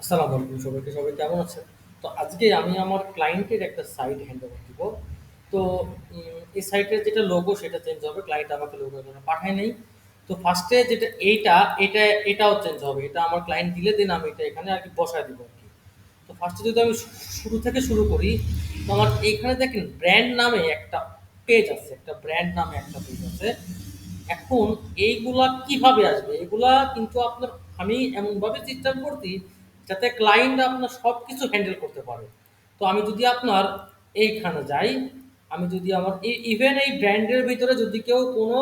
আসসালামু আলাইকুম সবাইকে, সবাই কেমন আছেন? তো আজকে আমি আমার ক্লায়েন্টের একটা সাইট হ্যান্ড ওভার দিব। তো এই সাইটের যেটা লোগো সেটা চেঞ্জ হবে ক্লায়েন্ট আমাকে লোগো পাঠায় নেই। তো ফার্স্টে যেটা এইটা, এটা, এটাও চেঞ্জ হবে। এটা আমার ক্লায়েন্ট দিলে দিন আমি এটা এখানে আর কি বসায় দিব আর কি তো ফার্স্টে যদি আমি শুরু থেকে শুরু করি, তো আমার এইখানে দেখেন ব্র্যান্ড নামে একটা পেজ আছে, একটা ব্র্যান্ড নামে একটা পেজ আছে। এখন এইগুলা কীভাবে আসবে? এগুলা কিন্তু আপনার, আমি এমনভাবে চিন্তা করছি যাতে ক্লায়েন্ট আপনার সব কিছু হ্যান্ডেল করতে পারে। তো আমি যদি আপনার এইখানে যাই, আমি যদি আমার ইভেন এই ব্র্যান্ডের ভিতরে যদি কেউ কোনো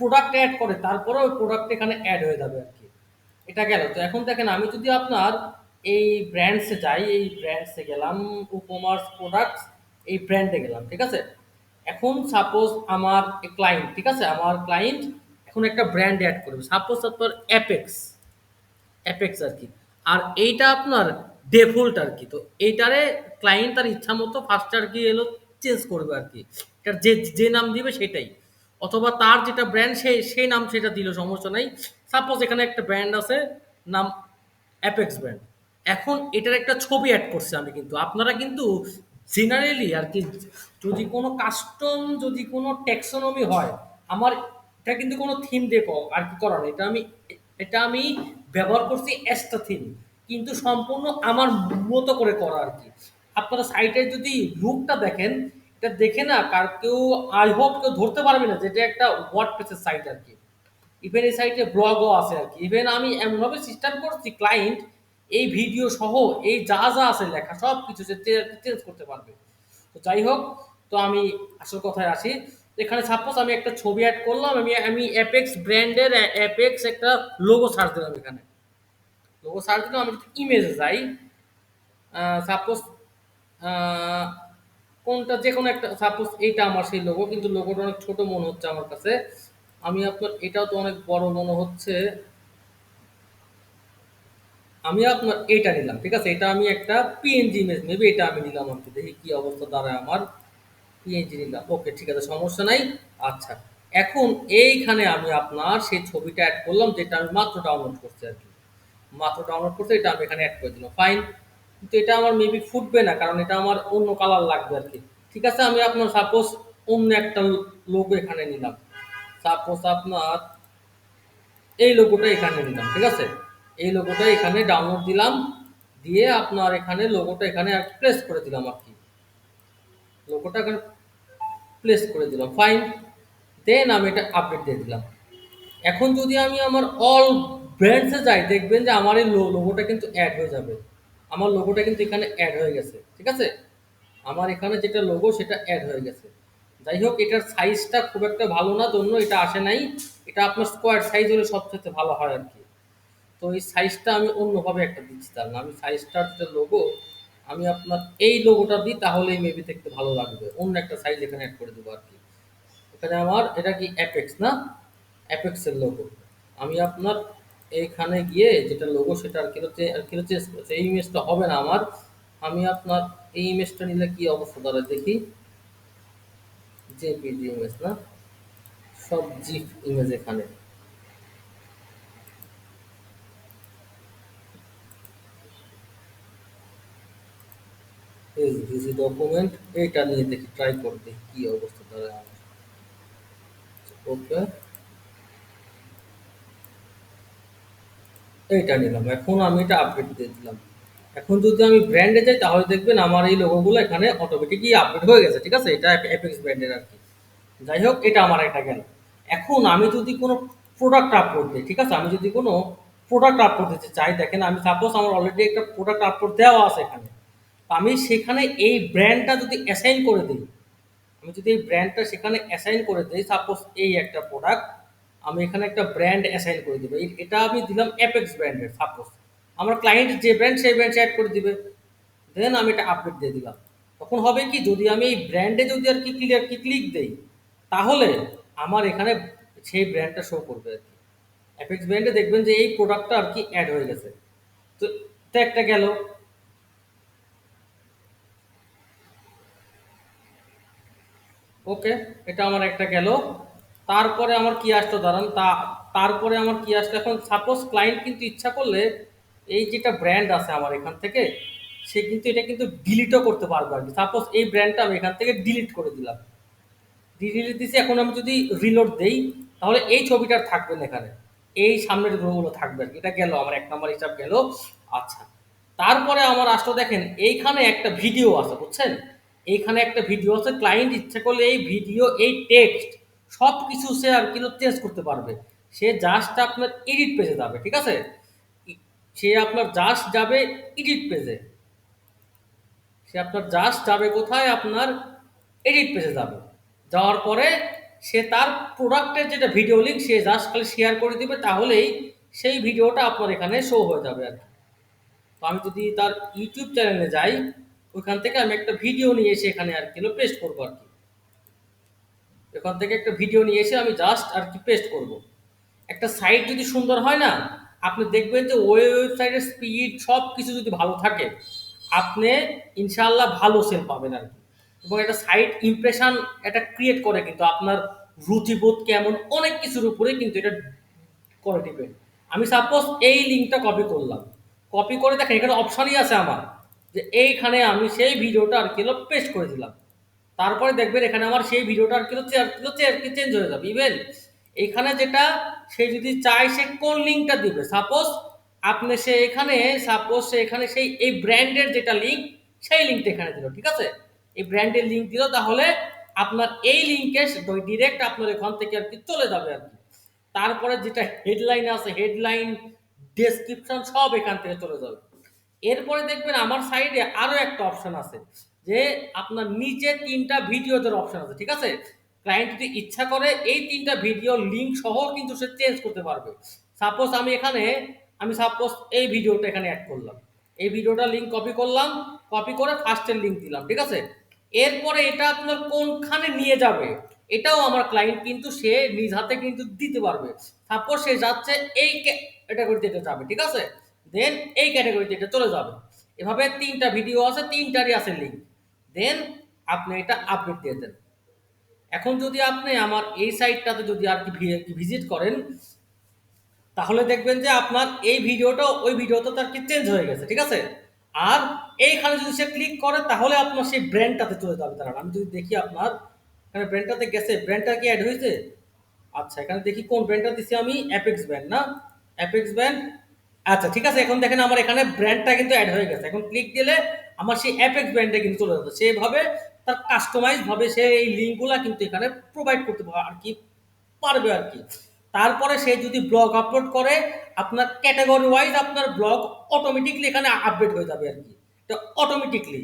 প্রোডাক্ট অ্যাড করে, তারপরে ওই প্রোডাক্ট এখানে অ্যাড হয়ে যাবে আর কি। এটা গেল। তো এখন দেখেন, আমি যদি আপনার এই ব্র্যান্ডসে যাই, এই ব্র্যান্ডসে গেলাম উপমার্স প্রোডাক্টস এই ব্র্যান্ডে গেলাম, ঠিক আছে? এখন সাপোজ আমার ক্লায়েন্ট ঠিক আছে? আমার ক্লায়েন্ট এখন একটা ব্র্যান্ড অ্যাড করবে। সাপোজ আপনার অ্যাপেক্স অ্যাপেক্স আর কি। আর এইটা আপনার ডেফল্ট আর কি। তো এইটারে ক্লায়েন্ট তার ইচ্ছা মতো ফার্স্ট আর কি এলো চেঞ্জ করবে আর কি। এটার যে যে নাম দিবে সেটাই। অথবা তার যেটা ব্র্যান্ড সেই সেই নাম সেটা দিল, সমস্যা নাই। সাপোজ এখানে একটা ব্র্যান্ড আছে, নাম অ্যাপেক্স ব্র্যান্ড এখন এটার একটা ছবি অ্যাড করছি আমি কিন্তু। আপনারা কিন্তু জেনারেলি আর কি, যদি কোনো কাস্টম যদি কোনো ট্যাক্সোনমি হয়, আমার এটা কিন্তু কোনো থিম দিয়ে আর কি করার এটা আমি এটা আমি ব্যবহার করছি থিম কিন্তু সম্পূর্ণ আমার মতো করে করা আর কি। আপনারা সাইটের যদি লুকটা দেখেন, এটা দেখে না কার কেউ আই হোপ কেউ ধরতে পারবে না যেটা একটা ওয়ার্ড প্রেসের সাইট আর কি। ইভেন এই সাইটে ব্লগও আছে আর কি। ইভেন আমি এমনভাবে সিস্টেম করছি ক্লায়েন্ট এই ভিডিও সহ, এই যা যা আছে লেখা সব কিছু চেঞ্জ করতে পারবে। তো যাই হোক, তো আমি আসল কথায় আসি। এখানে সাপোজ আমি একটা ছবি অ্যাড করলাম, আমি আমি অ্যাপেক্স ব্র্যান্ডের অ্যাপেক্স একটা লোগো সার্চ দিলাম এখানে। লোগো সার্চ দিলাম, আমি যদি ইমেজে যাই সাপোজ কোনটা যে কোনো একটা সাপোজ এইটা আমার সেই লোগো কিন্তু লোগোটা অনেক ছোট মনে হচ্ছে আমার কাছে। আমি আপনার, এটাও তো অনেক বড় মনে হচ্ছে। আমি আপনার এটা নিলাম, ঠিক আছে? এটা আমি একটা পিএনজি ইমেজ মেবি এটা আমি নিলাম কি, দেখি কি অবস্থা দাঁড়ায় আমার। পিএনজি নিলাম ওকে ঠিক আছে, সমস্যা নাই। আচ্ছা এখন এইখানে আমি আপনার সেই ছবিটা অ্যাড করলাম, যেটা আমি মাত্র ডাউনলোড করছি আর কি। মাত্র ডাউনলোড করতে এটা আমি এখানে অ্যাড করে দিলাম। ফাইন কিন্তু এটা আমার মেবি ফুটবে না, কারণ এটা আমার অন্য কালার লাগবে আর কি। ঠিক আছে, আমি আপনার সাপোজ অন্য একটা লোগো এখানে নিলাম। সাপোজ আপনার এই লোগোটা এখানে নিলাম, ঠিক আছে? এই লোগোটা এখানে ডাউনলোড দিলাম, দিয়ে আপনার এখানে লোগোটা এখানে আর প্লেস করে দিলাম আর কি। লোগোটা প্লেস করে দিলাম ফাইন দেন আমি এটা আপডেট দিয়ে দিলাম। এখন যদি আমি আমার অল ব্র্যান্ডসে যাই, দেখবেন যে আমার এই লোগোটা কিন্তু অ্যাড হয়ে যাবে। আমার লোগোটা কিন্তু এখানে অ্যাড হয়ে গেছে, ঠিক আছে? আমার এখানে যেটা লোগো সেটা অ্যাড হয়ে গেছে। যাই হোক, এটার সাইজটা খুব একটা ভালো না, জন্য এটা আসে নাই। এটা আপনার স্কোয়ার সাইজ হলে সবচেয়ে ভালো হয় আর কি। তো এই সাইজটা আমি অন্যভাবে একটা দিচ্ছি না আমি সাইজটার যে লোগো আমি আপনার এই লোগোটা দিই, তাহলেই মেবি দেখতে ভালো লাগবে। অন্য একটা সাইজ এখানে অ্যাড করে দেবো আর কি। এখানে আমার, এটা কি অ্যাপেক্স না? অ্যাপেক্সের লোগো আমি আপনার এইখানে গিয়ে যেটা লোগো সেটা আর কিলো আর কিলো চেঞ্জ করেছে এই ইমেজটা হবে না আমার। আমি আপনার এই ইমেজটা নিলে কি অবস্থা? দাঁড়ায় দেখি। জেপিজি ইমেজ না? সব জিপ ইমেজ এখানে। এসভিজি ডকুমেন্ট এটা নিয়ে দেখি ট্রাই করে দেখি কি অবস্থা দাঁড়ায় আমার। ওকে এইটা নিলাম। এখন আমি এটা আপডেট দিয়ে দিলাম। এখন যদি আমি ব্র্যান্ডে যাই, তাহলে দেখবেন আমার এই লোগোগুলো এখানে অটোমেটিকই আপডেট হয়ে গেছে, ঠিক আছে? এটা অ্যাপেক্স ব্র্যান্ডের আর কি যাই হোক, এটা আমার একটা গেল। এখন আমি যদি কোনো প্রোডাক্ট আপলোড দিই, ঠিক আছে? আমি যদি কোনো প্রোডাক্ট আপলোড দিতে চাই, দেখেন আমি সাপোজ আমার অলরেডি একটা প্রোডাক্ট আপলোড দেওয়া আছে এখানে। আমি সেখানে এই ব্র্যান্ডটা যদি অ্যাসাইন করে দিই, আমি যদি এই ব্র্যান্ডটা সেখানে অ্যাসাইন করে দিই সাপোজ এই একটা প্রোডাক্ট আমি এখানে একটা ব্র্যান্ড অ্যাসাইন করে দেবো। এটা আমি দিলাম অ্যাপেক্স ব্র্যান্ডের সাপোজ আমার ক্লায়েন্ট যে ব্র্যান্ড সেই ব্র্যান্ড অ্যাড করে দিবে। দেন আমি এটা আপডেট দিয়ে দিলাম। তখন হবে কি, যদি আমি এই ব্র্যান্ডে যদি আর কি ক্লিয়ার কি ক্লিক দেই, তাহলে আমার এখানে সেই ব্র্যান্ডটা শো করবে আর কি। অ্যাপেক্স ব্র্যান্ডে দেখবেন যে এই প্রোডাক্টটা আর কি অ্যাড হয়ে গেছে। তো একটা গেল। ওকে, এটা আমার একটা গেল। তারপরে আমার কি আসতো দাঁড়ান তা, তারপরে আমার কি আসতো এখন সাপোজ ক্লায়েন্ট কিন্তু ইচ্ছা করলে এই যেটা ব্র্যান্ড আছে আমার এখান থেকে, সে কিন্তু এটা কিন্তু ডিলিটও করতে পারবে আর কি। সাপোজ এই ব্র্যান্ডটা আমি এখান থেকে ডিলিট করে দিলাম। ডিলিট দিছি, এখন আমি যদি রিলোড দেই, তাহলে এই ছবিটা থাকবে না এখানে। এই সামনের গ্রহগুলো থাকবে আর কি। এটা গেল, আমার এক নম্বর হিসাব গেল। আচ্ছা তারপরে আমার আসলে দেখেন, এইখানে একটা ভিডিও আছে, বুঝছেন? এইখানে একটা ভিডিও আছে ক্লায়েন্ট ইচ্ছে করলে এই ভিডিও এই টেক্সট সব কিছু সে আর কি চেঞ্জ করতে পারবে। সে জাস্ট আপনার এডিট পেজে যাবে, ঠিক আছে? সে আপনার জাস্ট যাবে এডিট পেজে সে আপনার জাস্ট যাবে কোথায়? আপনার এডিট পেজে যাবে। যাওয়ার পরে সে তার প্রোডাক্টের যেটা ভিডিও লিঙ্ক সে জাস্ট খালি শেয়ার করে দিবে, তাহলেই সেই ভিডিওটা আপনার এখানে শো হয়ে যাবে আর কি। তো আমি যদি তার ইউটিউব চ্যানেলে যাই ওইখান থেকে আমি একটা ভিডিও নিয়ে এসে এখানে আর কি পেস্ট করব আর কি। এখান থেকে একটা ভিডিও নিয়ে এসে আমি জাস্ট আর কি পেস্ট করব। একটা সাইট যদি সুন্দর হয় না, আপনি দেখবেন যে ওই ওয়েবসাইটের স্পিড সব কিছু যদি ভালো থাকে, আপনি ইনশাল্লাহ ভালো সেল পাবেন আর কি। এবং একটা সাইট ইমপ্রেশন এটা ক্রিয়েট করে কিন্তু আপনার রুচিবোধ কেমন, অনেক কিছুর উপরে কিন্তু এটা করে দিবেন আমি সাপোজ এই লিঙ্কটা কপি করলাম। কপি করে দেখেন, এখানে অপশানই আছে আমার। যে এইখানে আমি সেই ভিডিওটা আর কি পেস্ট করে দিলাম। তারপরে দেখবেন এখানে আমার সেই ভিডিওটা আর কেলো চেয়ার কিলো কি চেঞ্জ হয়ে যাবে। ইভেন এখানে যেটা, সে যদি চায় সে কোন লিঙ্কটা দিবে? সাপোজ আপনি সে এখানে সাপোজ সে এখানে সেই, এই ব্র্যান্ডের যেটা লিঙ্ক সেই লিঙ্কটা এখানে দিল, ঠিক আছে? এই ব্র্যান্ডের লিঙ্ক দিল, তাহলে আপনার এই লিঙ্কে ডিরেক্ট আপনার এখান থেকে আর কি চলে যাবে আর কি। তারপরে যেটা হেডলাইন আছে হেডলাইন ডেসক্রিপশন সব এখান থেকে চলে যাবে। এরপরে দেখবেন আমার সাইডে আরও একটা অপশান আছে, যে আপনার নিচে তিনটা ভিডিওদের অপশন আছে, ঠিক আছে? ক্লায়েন্ট যদি ইচ্ছা করে এই তিনটা ভিডিও লিঙ্ক সহ কিন্তু সে চেঞ্জ করতে পারবে। সাপোজ আমি এখানে, আমি সাপোজ এই ভিডিওটা এখানে অ্যাড করলাম। এই ভিডিওটা লিঙ্ক কপি করলাম কপি করে ফার্স্টের লিঙ্ক দিলাম, ঠিক আছে? এরপরে এটা আপনার কোনখানে নিয়ে যাবে, এটাও আমার ক্লায়েন্ট কিন্তু সে নিজ হাতে কিন্তু দিতে পারবে। সাপোজ সে যাচ্ছে এই এটা যাবে ঠিক আছে? দেন এই ক্যাটাগরিতে এটা চলে যাবে। এভাবে তিনটা ভিডিও আছে, তিনটারই আছে লিঙ্ক দেন আপনি এটা আপডেট দিয়ে দেন। এখন যদি আপনি আমার এই সাইটটাতে যদি আর কি ভিজিট করেন, তাহলে দেখবেন যে আপনার এই ভিডিওটা ওই ভিডিওতে তার কি চেঞ্জ হয়ে গেছে, ঠিক আছে? আর এইখানে যদি সে ক্লিক করে, তাহলে আপনার সেই ব্র্যান্ডটাতে চলে যাবে তারা আমি যদি দেখি আপনার, এখানে ব্র্যান্ডটাতে গেছে ব্র্যান্ডটা কি অ্যাড হয়েছে? আচ্ছা এখানে দেখি কোন ব্র্যান্ডটা দিচ্ছি আমি? অ্যাপেক্স ব্র্যান্ড না? অ্যাপেক্স ব্র্যান্ড আচ্ছা ঠিক আছে, এখন দেখেন আমার এখানে ব্র্যান্ডটা কিন্তু অ্যাড হয়ে গেছে। এখন ক্লিক দিলে আমার সেই অ্যাপেক্স ব্র্যান্ডে কিন্তু চলে যাচ্ছে সেভাবে তার কাস্টমাইজ ভাবে সে এই লিঙ্কগুলা কিন্তু এখানে প্রোভাইড করতে পারবে, আর কি পারবে আর কি। তারপরে সে যদি ব্লগ আপলোড করে, আপনার ক্যাটাগরি ওয়াইজ আপনার ব্লগ অটোমেটিকলি এখানে আপডেট হয়ে যাবে আর কি। এটা অটোমেটিকলি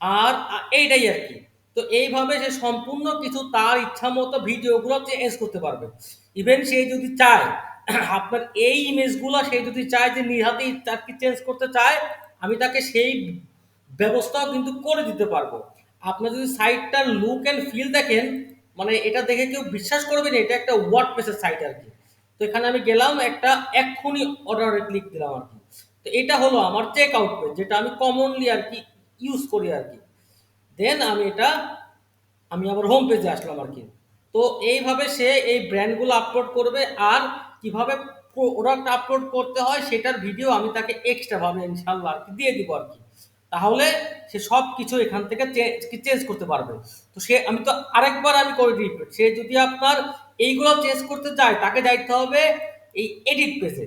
আর এইটাই আর কি। তো এইভাবে সে সম্পূর্ণ কিছু তার ইচ্ছা মতো ভিডিওগুলো চেঞ্জ করতে পারবে। ইভেন সে যদি চায় আপনার এই ইমেজগুলো সে যদি চায় যে নিহাতেই তার কি চেঞ্জ করতে চায়, আমি তাকে সেই ব্যবস্থাও কিন্তু করে দিতে পারব। আপনার যদি সাইটটার লুক অ্যান্ড ফিল দেখেন মানে এটা দেখে কেউ বিশ্বাস করবে না, এটা একটা ওয়ার্ড পেসের সাইট আর কি। তো এখানে আমি গেলাম, একটা এক্ষুনি অর্ডারে ক্লিক দিলাম আর কি। তো এটা হলো আমার চেক আউট পেজ যেটা আমি কমনলি আর কি ইউজ করি আর কি। দেন আমি এটা, আমি আবার হোম পেজে আসলাম আর কি। তো এইভাবে সে এই ব্র্যান্ডগুলো আপলোড করবে, আর কীভাবে প্রোডাক্ট আপলোড করতে হয় সেটার ভিডিও আমি তাকে এক্সট্রা ভাবে ইনশাল্লাহ আর কি দিয়ে দিব আর কি। তাহলে সে সব কিছু এখান থেকে চেঞ্জ করতে পারবে। তো সে, আমি তো আরেকবার আমি করে রিপিট সে যদি আপনার এইগুলো চেঞ্জ করতে চায়, তাকে যাইতে হবে এই এডিট পেজে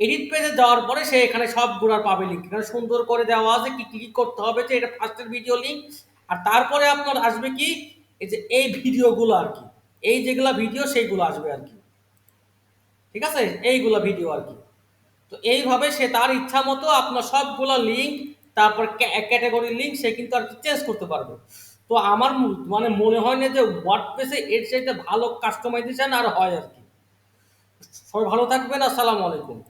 এডিট পেজে যাওয়ার পরে সে এখানে সবগুলোর পাবে লিঙ্ক এখানে সুন্দর করে দেওয়া আছে কি কি কি করতে হবে, যে এটা ফার্স্টের ভিডিও লিঙ্ক আর তারপরে আপনার আসবে কি, এই যে এই ভিডিওগুলো আর কি। এই যেগুলো ভিডিও সেইগুলো আসবে আর কি। ঠিক আছে? এইগুলো ভিডিও আর কি। তো এইভাবে সে তার ইচ্ছা মতো আপনার সবগুলো লিঙ্ক তারপর ক্যাটাগরি লিঙ্ক সে কিন্তু আর কি চেঞ্জ করতে পারবে। তো আমার মানে মনে হয় না যে ওয়ার্ডপ্রেসে এর চাইতে ভালো কাস্টমাইজেশন আর হয় আর কি। সবাই ভালো থাকবেন, আসসালামু আলাইকুম।